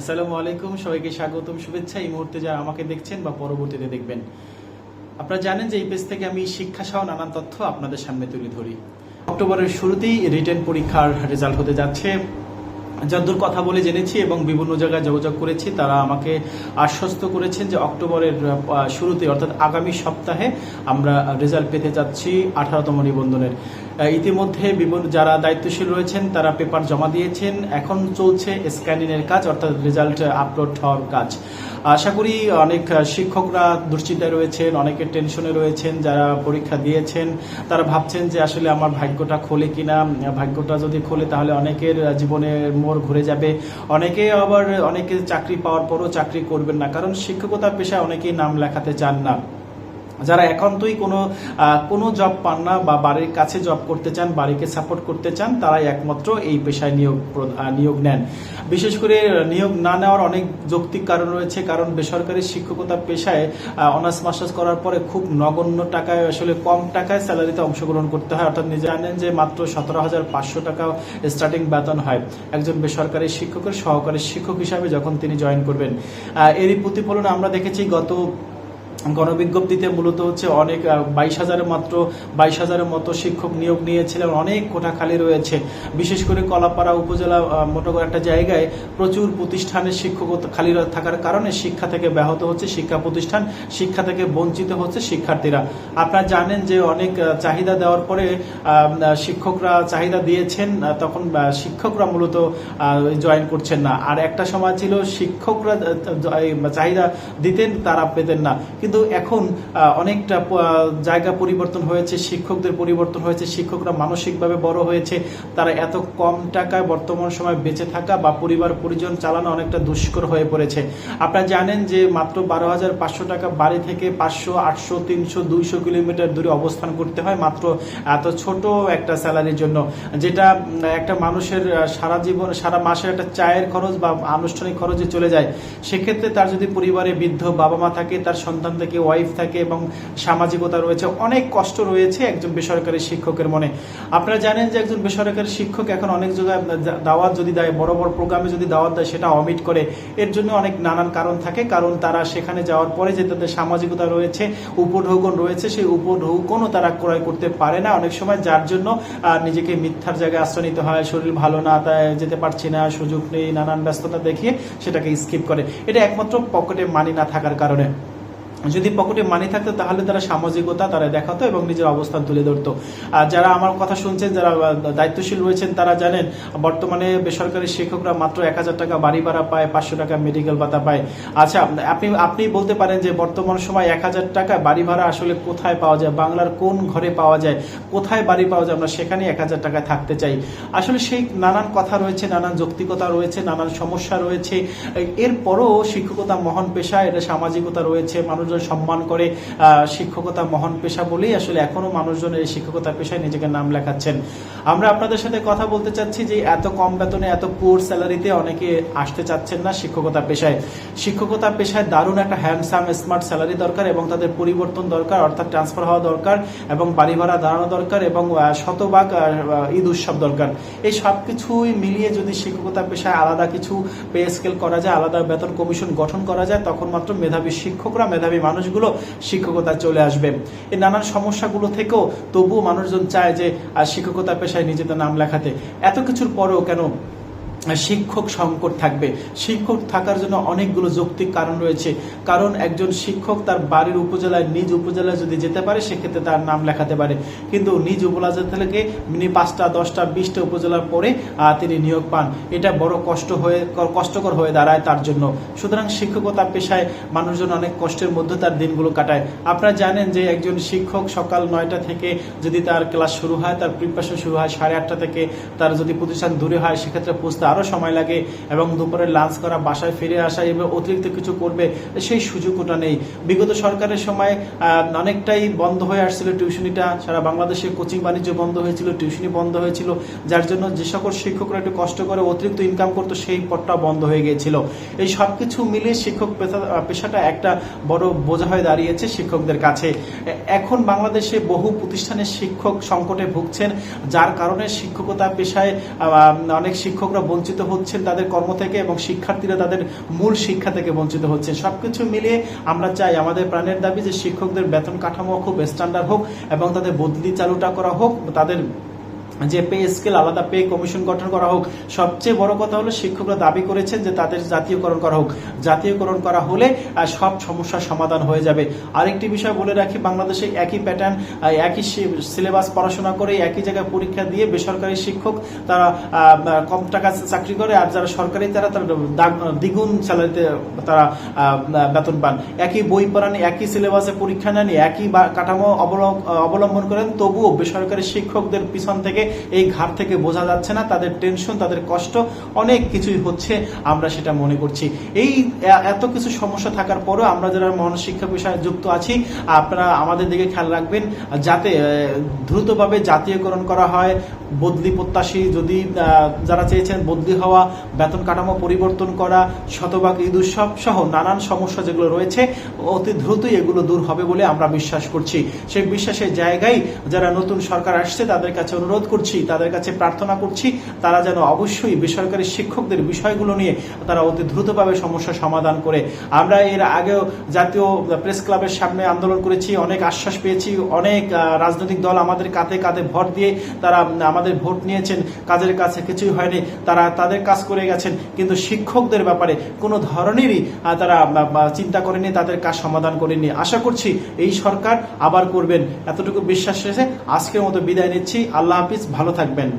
আসসালামু আলাইকুম, সবাইকে স্বাগতম, শুভেচ্ছা। এই মুহূর্তে যারা আমাকে দেখছেন বা পরবর্তীতে দেখবেন, আপনারা জানেন যে এই পেজ থেকে আমি শিক্ষা সহ নানান তথ্য আপনাদের সামনে তুলে ধরি। অক্টোবরের শুরুতেই রিটেন পরীক্ষার রেজাল্ট হতে যাচ্ছে। যদ্দূর কথা বলে জেনেছি এবং বিভিন্ন জায়গায় যোগাযোগ করেছি, তারা আমাকে আশ্বস্ত করেছেন যে অক্টোবরের শুরুতে, অর্থাৎ আগামী সপ্তাহে আমরা রেজাল্ট পেতে যাচ্ছি আঠারোতম নিবন্ধনের। ইতিমধ্যে বিভিন্ন যারা দায়িত্বশীল রয়েছেন, তারা পেপার জমা দিয়েছেন। এখন চলছে স্ক্যানিংয়ের কাজ, অর্থাৎ রেজাল্ট আপলোড হওয়ার কাজ। আশা করি অনেক শিক্ষকরা দুশ্চিন্তায় রয়েছেন, অনেকে টেনশনে রয়েছেন, যারা পরীক্ষা দিয়েছেন। তারা ভাবছেন যে আসলে আমার ভাগ্যটা খোলে কিনা। ভাগ্যটা যদি খোলে, তাহলে অনেকের জীবনের মোড় ঘুরে যাবে। অনেকে আবার অনেকে চাকরি পাওয়ার পরও চাকরি করবেন না, কারণ শিক্ষকতা পেশায় অনেকেই নাম লেখাতে চান না। যারা এখন একান্তই কোনো কোনো জব পান না বা বাড়ির কাছে জব করতে চান, বাড়িকে সাপোর্ট করতে চান, তারাই একমাত্র এই পেশায় নিয়োগ নিয়োগ নেন। বিশেষ করে নিয়োগ না নেওয়ার অনেক যৌক্তিক কারণ রয়েছে, কারণ বেসরকারি শিক্ষকতা পেশায় অনার্স মাস্টার্স করার পরে খুব নগণ্য টাকায়, আসলে কম টাকায় স্যালারিতে অংশগ্রহণ করতে হয়। অর্থাৎ নিজে জানেন যে মাত্র সতেরো হাজার পাঁচশো টাকা স্টার্টিং বেতন হয়। একজন বেসরকারি শিক্ষকের সহকারী শিক্ষক হিসাবে যখন তিনি জয়েন করবেন এরই প্রতিফলনে আমরা দেখেছি গত গণবিজ্ঞপ্তিতে মূলত হচ্ছে অনেক বাইশ হাজারের মাত্র, বাইশ হাজারের মতো শিক্ষক নিয়োগ নিয়েছিলেন, অনেক কোঠা খালি রয়েছে। বিশেষ করে কলাপাড়া উপজেলা মোটো একটা জায়গায় প্রচুর প্রতিষ্ঠানের শিক্ষক খালি থাকার কারণে শিক্ষা থেকে ব্যাহত হচ্ছে শিক্ষা প্রতিষ্ঠান, শিক্ষা থেকে বঞ্চিত হচ্ছে শিক্ষার্থীরা। আপনারা জানেন যে অনেক চাহিদা দেওয়ার পরে শিক্ষকরা চাহিদা দিয়েছেন তখন শিক্ষকরা মূলত জয়েন করছেন না। আর একটা সময় ছিল, শিক্ষকরা চাহিদা দিতেন, তারা পেতেন না। কিন্তু এখন অনেকটা জায়গা পরিবর্তন হয়েছে, শিক্ষকদের পরিবর্তন হয়েছে, শিক্ষকরা মানসিকভাবে বড় হয়েছে, তারা এত কম টাকায় বর্তমান সময় বেঁচে থাকা বা পরিবার, পরিজন চালানো অনেকটা দুষ্কর হয়ে পড়েছে। আপনারা জানেন যে মাত্র বারো হাজার পাঁচশো টাকা বাড়ি থেকে পাঁচশো, আটশো, তিনশো, দুইশো কিলোমিটার দূরে অবস্থান করতে হয় মাত্র, এত ছোট একটা স্যালারির জন্য, যেটা একটা মানুষের সারা জীবন, সারা মাসের একটা চায়ের খরচ বা আনুষ্ঠানিক খরচে চলে যায়। সেক্ষেত্রে তার যদি পরিবারে বৃদ্ধ বাবা মা থাকে, তার সন্তান থাকে ওয়াইফ থাকে এবং সামাজিকতা রয়েছে, অনেক কষ্ট রয়েছে একজন বেসরকারি শিক্ষকের মনে। আপনারা জানেন যে একজন বেসরকারি শিক্ষক এখন অনেক জায়গায় দাওয়াত যদি দেয়, বড় বড় প্রোগ্রামে যদি দাওয়াত দেয়, সেটা অমিট করে। এর জন্য অনেক নানান কারণ থাকে, কারণ তারা সেখানে যাওয়ার পরে যে তাদের সামাজিকতা রয়েছে, উপঢৌকন রয়েছে, সেই উপঢৌকনও তারা ক্রয় করতে পারে না অনেক সময়, যার জন্য নিজেকে মিথ্যার জায়গায় আশ্রয় নিতে হয়, শরীর ভালো না তাই যেতে পারছি না, সুযোগ নেই, নানান ব্যস্ততা দেখিয়ে সেটাকে স্কিপ করে। এটা একমাত্র পকেটে মানি না থাকার কারণে। যদি পকেটে মানি থাকতো, তাহলে তারা সামাজিকতা, তারা দেখাতো এবং নিজের অবস্থান তুলে ধরতো। আর যারা আমার কথা শুনছেন, যারা দায়িত্বশীল রয়েছেন, তারা জানেন, বর্তমানে বেসরকারি শিক্ষকরা মাত্র এক হাজার টাকা বাড়ি ভাড়া পায়, পাঁচশো টাকা মেডিকেল ভাতা পায়। আচ্ছা আপনি আপনি বলতে পারেন যে বর্তমান সময় এক হাজার টাকা বাড়ি ভাড়া আসলে কোথায় পাওয়া যায়, বাংলার কোন ঘরে পাওয়া যায়, কোথায় বাড়ি পাওয়া যায়, আমরা সেখানে এক হাজার টাকায় থাকতে চাই। আসলে সেই নানান কথা রয়েছে, নানান যৌক্তিকতা রয়েছে, নানান সমস্যা রয়েছে। এরপরও শিক্ষকতা মহান পেশা, এটা সামাজিকতা রয়েছে মানুষজন সম্মান করে শিক্ষকতা মহান পেশা বলেই আসলে এখনও মানুষজন এই শিক্ষকতা পেশায় নিজেকে নাম লেখাচ্ছেন। আমরা আপনাদের সাথে কথা বলতে চাচ্ছি যে এত কম বেতনে, এত পুর স্যালারিতে অনেকে আসতে চাচ্ছেন না শিক্ষকতা পেশায়। শিক্ষকতা পেশায় দারুণ একটা হ্যান্ডসাম স্মার্ট স্যালারি দরকার এবং তাদের পরিবর্তন দরকার, অর্থাৎ ট্রান্সফার হওয়া দরকার এবং বাড়ি ভাড়া দাঁড়ানো দরকার এবং শতভাগ ঈদ উৎসব দরকার। এই সব কিছুই মিলিয়ে যদি শিক্ষকতা পেশায় আলাদা কিছু পে স্কেল করা যায়, আলাদা বেতন কমিশন গঠন করা যায়, তখন মাত্র মেধাবী শিক্ষকরা মেধাবী মানুষগুলো শিক্ষকতা চলে আসবে। এই নানান সমস্যাগুলো থেকেও তবুও মানুষজন চায় যে আর শিক্ষকতা পেশায় নিজেদের নাম লেখাতে। এত কিছুর পরেও কেন শিক্ষক সংকট থাকবে। শিক্ষক থাকার জন্য অনেকগুলো যৌক্তিক কারণ রয়েছে। কারণ একজন শিক্ষক তার বাড়ির উপজেলায়, নিজ উপজেলায় যদি যেতে পারে, সেক্ষেত্রে তার নাম লেখাতে পারে। কিন্তু নিজ উপজেলা থেকে মিনি পাঁচটা, দশটা, বিশটা উপজেলার পরে তিনি নিয়োগ পান। এটা বড় কষ্ট হয়ে, কষ্টকর হয়ে দাঁড়ায় তার জন্য। সুতরাং শিক্ষকতা পেশায় মানুষজন অনেক কষ্টের মধ্যে তার দিনগুলো কাটায়। আপনারা জানেন যে একজন শিক্ষক সকাল নয়টা থেকে যদি তার ক্লাস শুরু হয়, তার প্রিপারেশন শুরু হয় সাড়ে আটটা থেকে। তার যদি প্রতিষ্ঠান দূরে হয়, সেক্ষেত্রে পৌঁছতে আরও সময় লাগে এবং দুপুরে লাঞ্চ করা, বাসায় ফিরে আসা এবং অতিরিক্ত কিছু করবে, সেই সুযোগ ওটা নেই। বিগত সরকারের সময় অনেকটাই বন্ধ হয়ে আসছিল টিউশনিটা। সারা বাংলাদেশে কোচিং বাণিজ্য বন্ধ হয়েছিল, টিউশনি বন্ধ হয়েছিল, যার জন্য যে সকল শিক্ষকরা একটু কষ্ট করে অতিরিক্ত ইনকাম করতো, সেই পথটা বন্ধ হয়ে গিয়েছিল। এই সব কিছু মিলিয়ে শিক্ষক পেশাটা একটা বড় বোঝা হয়ে দাঁড়িয়েছে শিক্ষকদের কাছে। এখন বাংলাদেশে বহু প্রতিষ্ঠানের শিক্ষক সংকটে ভুগছেন, যার কারণে শিক্ষকতা পেশায় অনেক শিক্ষকরা বঞ্চিত হচ্ছেন তাদের কর্ম থেকে এবং শিক্ষার্থীরা তাদের মূল শিক্ষা থেকে বঞ্চিত হচ্ছেন। সবকিছু মিলিয়ে আমরা চাই আমাদের প্রাণের দাবি যে শিক্ষকদের বেতন কাঠামো খুব স্ট্যান্ডার্ড হোক এবং তাদের বদলি চালুটা করা হোক, তাদের যে পে স্কেল আলাদা পে কমিশন গঠন করা হোক, সবচেয়ে বড় কথা হলো শিক্ষকরা দাবি করেছেন যে তাদের জাতীয়করণ করা হোক। জাতীয়করণ করা হলে সব সমস্যার সমাধান হয়ে যাবে। আরেকটি বিষয় বলে রাখি, বাংলাদেশে একই প্যাটার্ন একই সিলেবাস পড়াশোনা করে, একই জায়গায় পরীক্ষা দিয়ে বেসরকারি শিক্ষক তারা কম টাকা চাকরি করে, আর যারা সরকারি, তারা তারা দ্বিগুণ স্যালারিতে তারা বেতন পান। একই বই পড়ান, একই সিলেবাসে পরীক্ষা নেন, একই কাঠামো অবলম- অবলম্বন করেন, তবুও বেসরকারি শিক্ষকদের পিছন থেকে এই ঘাট থেকে বোঝা যাচ্ছে না, তাদের টেনশন তাদের কষ্ট, অনেক কিছুই হচ্ছে, আমরা সেটা মনে করছি। এই এত কিছু সমস্যা থাকার পরেও আমরা যারা মহাশিক্ষা বিষয়ে যুক্ত আছি, আপনারা আমাদের দিকে খেয়াল রাখবেন, যাতে দ্রুতভাবে জাতীয়করণ করা হয়, বদলি প্রত্যাশী যদি যারা চেয়েছেন বদলি হওয়া, বেতন কাঠামো পরিবর্তন করা, শতভাগ ঈদ উৎসব সহ নানান সমস্যা যেগুলো রয়েছে, অতি দ্রুতই এগুলো দূর হবে বলে আমরা বিশ্বাস করছি। সেই বিশ্বাসের জায়গায় যারা নতুন সরকার আসছে, তাদের কাছে অনুরোধ করছি, তাদের কাছে প্রার্থনা করছি, তারা যেন অবশ্যই বেসরকারি শিক্ষকদের বিষয়গুলো নিয়ে তারা অতি দ্রুতভাবে সমস্যা সমাধান করে। আমরা এর আগেও জাতীয় প্রেস ক্লাবের সামনে আন্দোলন করেছি, অনেক আশ্বাস পেয়েছি, অনেক রাজনৈতিক দল আমাদের কাঁধে কাঁধে ভর দিয়ে তারা আমাদের ভোট নিয়েছেন, কাজের কাছে কিছুই হয়নি, তারা তাদের কাজ করে গেছেন, কিন্তু শিক্ষকদের ব্যাপারে কোনো ধরনেরই তারা চিন্তা করেনি, তাদের কাজ সমাধান করেনি আশা করছি এই সরকার আবার করবেন। এতটুকু বিশ্বাস রেখে আজকের মতো বিদায় নিচ্ছি। আল্লাহ হাফিজ। ভালো থাকবেন।